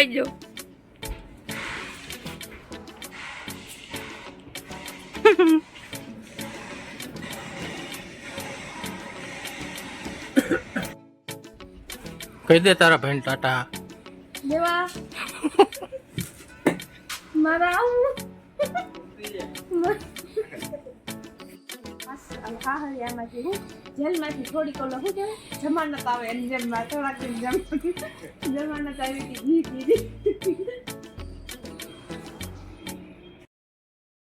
આઈજો કહી દે તારા ભાઈ ટાટા. દેવા મારા જેલમાંથી થોડીક ઓલો કહેવાય? જમાનત આવે એની જેલમાં થોડાક દિન જમાનત આવી હતી ઘી પીધી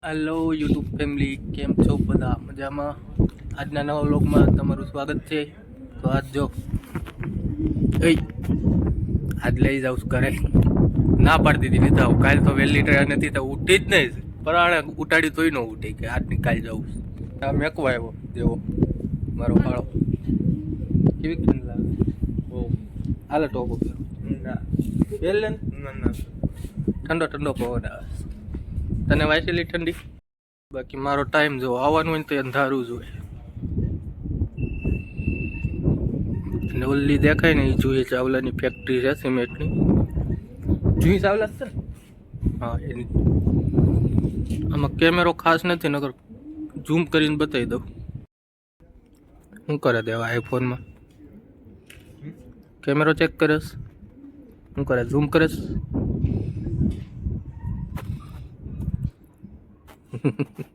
હેલો યુટ્યુબ ફેમિલી કેમ છો બધા? મજામાં? આજના નવા વ્લોગમાં તમારું સ્વાગત છે. તો આજ જો આજ લઈ જાઉં છું ઘરે. ના પાડતી હતી નહીં હું કાલ તો વહેલી ટ્રેન નથી, તો ઉઠી જ નહીં. પરાણે ઉટાડ્યું તોય ન ઉઠી, કે આજની કાલ જાઉં આ મેકવા આવ્યો દેવો મારો ફાળો કેવી ઠંડ લાગે? ઓ હાલે ટોપો પહેરો. ના. પહેર ના. ના ઠંડો ઠંડો પવન આવે. તને વાંચેલી ઠંડી? બાકી મારો ટાઈમ જો આવવાનું હોય ને તો અંધારું જ હોય. અને ઓલી દેખાય ને એ જુએ ચાવલાની ફેક્ટરી છે સિમેન્ટની. જુઈ ચાવલા છે? હા એની. આમાં કેમેરો ખાસ નથી નગર ઝૂમ કરીને બતાવી દઉં. શું કરે દેવા આઈફોનમાં કેમેરો ચેક કરીશ શું કરે? ઝૂમ કરીશ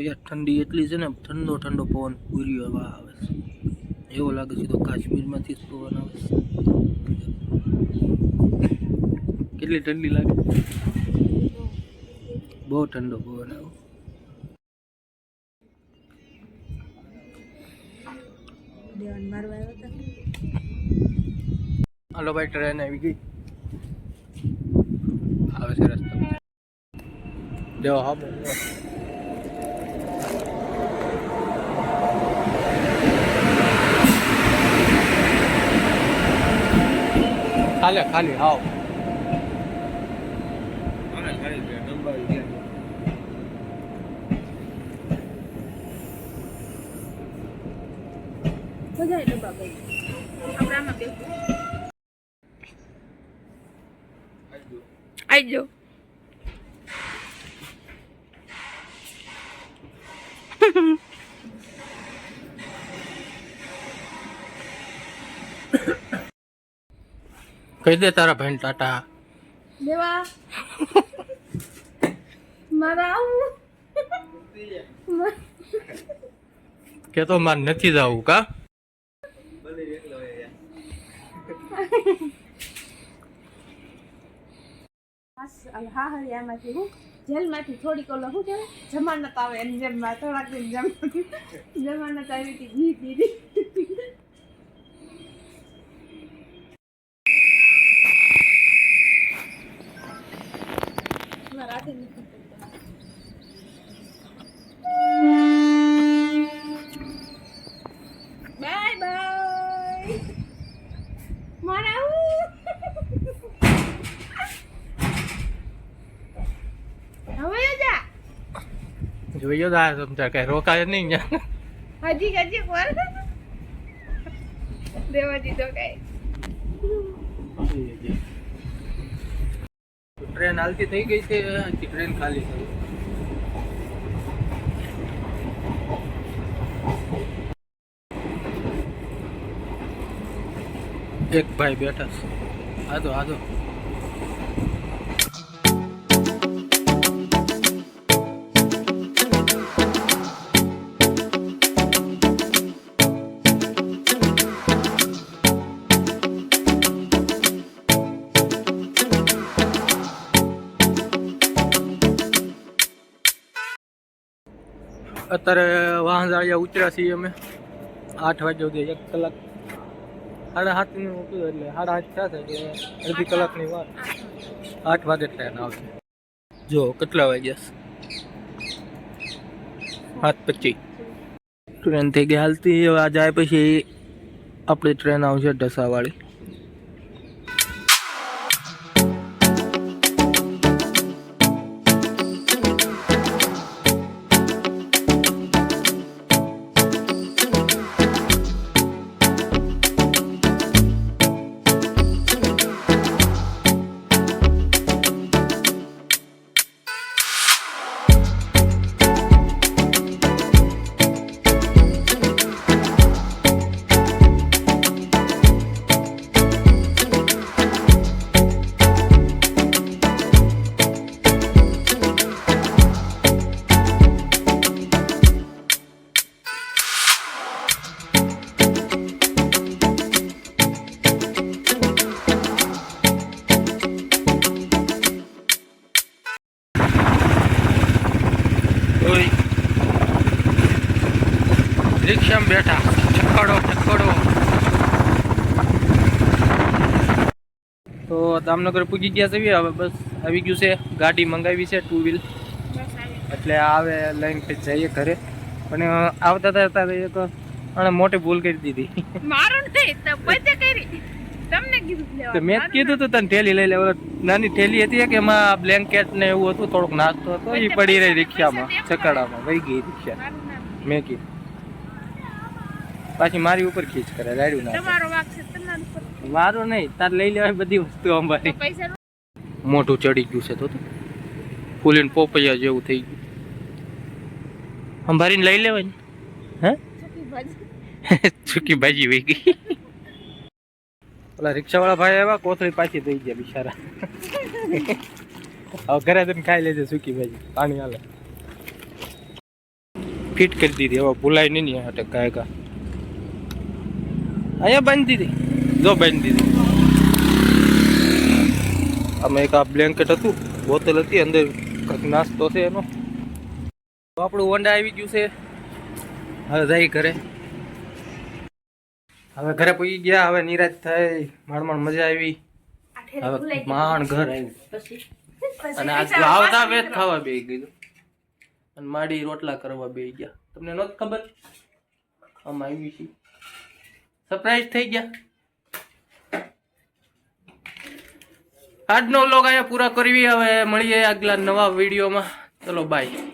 યાર ઠંડી એટલી છે ને, ઠંડો ઠંડો પવન પૂરી હવા આવે છે. એવો લાગે છે તો કાશ્મીરમાંથી જ પવન આવે છે. કેટલી ઠંડી લાગે? બહુ ઠંડો પવન આવે. દેવાન મારવા આવ્યો હતો. હાલો ભાઈ, ટ્રેન આવી ગઈ. આવે છે રસ્તો. જો, હા, બોલો. ખાલે ખાલી, હાવ. બધા ડબ્બા ભાઈ આપણે આમાં બેસું આઈજો. કહી દે તારા ભાઈ ટાટા. દેવા. મારા આવું. કે તો મારે નથી જવું કા? હા હરિયામાંથી હું જેલમાંથી થોડીક ઓલો શું કહેવાય? જમાનત આવે એની જેમ થોડાક જમાનત આવી હતી ઘી પીધી જોયો તો આ સમજા કઈ રોકાય નહીં ત્યાં હજી હજી પર દેવાજી તો કઈ ટ્રેન હાલતી થઈ ગઈ છે આખી ટ્રેન ખાલી થઈ એક ભાઈ બેઠા છે. આજો આજો. અત્યારે વાહન જાળિયા ઉતર્યા છીએ અમે. આઠ વાગ્યા સુધી એક કલાક સાડા સાતનું મૂક્યું એટલે સાડા થયા છે, એટલે અડધી કલાકની વાર. આઠ વાગે ટ્રેન આવશે. જો, કેટલા વાગ્યા? સાત પચીસ. ટ્રેન થઈ ગઈ. હાલતી હવે આ જાય પછી આપણી ટ્રેન આવશે ઢસાવાળી. રિક્ષામાં બેઠા. છક્કડો છક્કડો તો દામનગર પૂજી ગયા છે હવે બસ આવી ગયું છે. ગાડી મંગાવી છે ટુ વ્હીલ એટલે આવે લઈને જઈએ ઘરે. પણ આવતા હતા હતા એક અને મોટી ભૂલ કરી દીધી. તો તો મેં કીધું તું તને થેલી લઈ લેવા નાની થેલી હતી કે એમાં બ્લેન્કેટ ને એવું હતું થોડુંક નાસ્તો હતો એ પડી રહી રિક્ષામાં ચકડામાં વહી ગઈ રિક્ષા. મેં કીધું. પાછી મારી ઉપર ખીચ કરે રાડ્યું ના મારો નહીં તાર લઈ લેવાય બધી વસ્તુ અમારી. મોટું મોઢું ચડી ગયું છે તો ફૂલીને પોપૈયા જેવું થઈ ગયું. અંભારીને લઈ લેવાય ને. હે? ચૂકી ભાજી. વહી ગઈ. ઓલા રિક્ષાવાળા ભાઈ આવ્યા કોથળી પાછી થઈ ગયા બિચારા. હવે ઘરે જઈને ખાઈ લેજે સૂકી ભાજી. પાણી હાલે. ફિટ કરી દીધી હવે ભૂલાય નહીં ને હાટે કાંઈ અહીંયા બાંધી દીધી જો બાંધી દીધી આમાં એક આ બ્લેન્કેટ હતું બોતલ હતી અંદર કંઈક નાસ્તો છે એનો. તો આપણું વંડા આવી ગયું છે. હવે જાય ઘરે. હવે ઘરે પૂછી ગયા હવે નિરાશ થઈ માણ માણ મજા આવી. હવે માણ ઘર. આવ્યું અને આજ પછી આવતા વેત ખાવા બે ગયું અને માડી રોટલા કરવા બે ગયા. તમને નહોતી ખબર? આમ આવી છે સરપ્રાઈઝ થઈ ગયા. આજનો લોગ અહીંયા પૂરા કરવી હવે મળીએ આગલા નવા વિડીયોમાં. ચલો બાય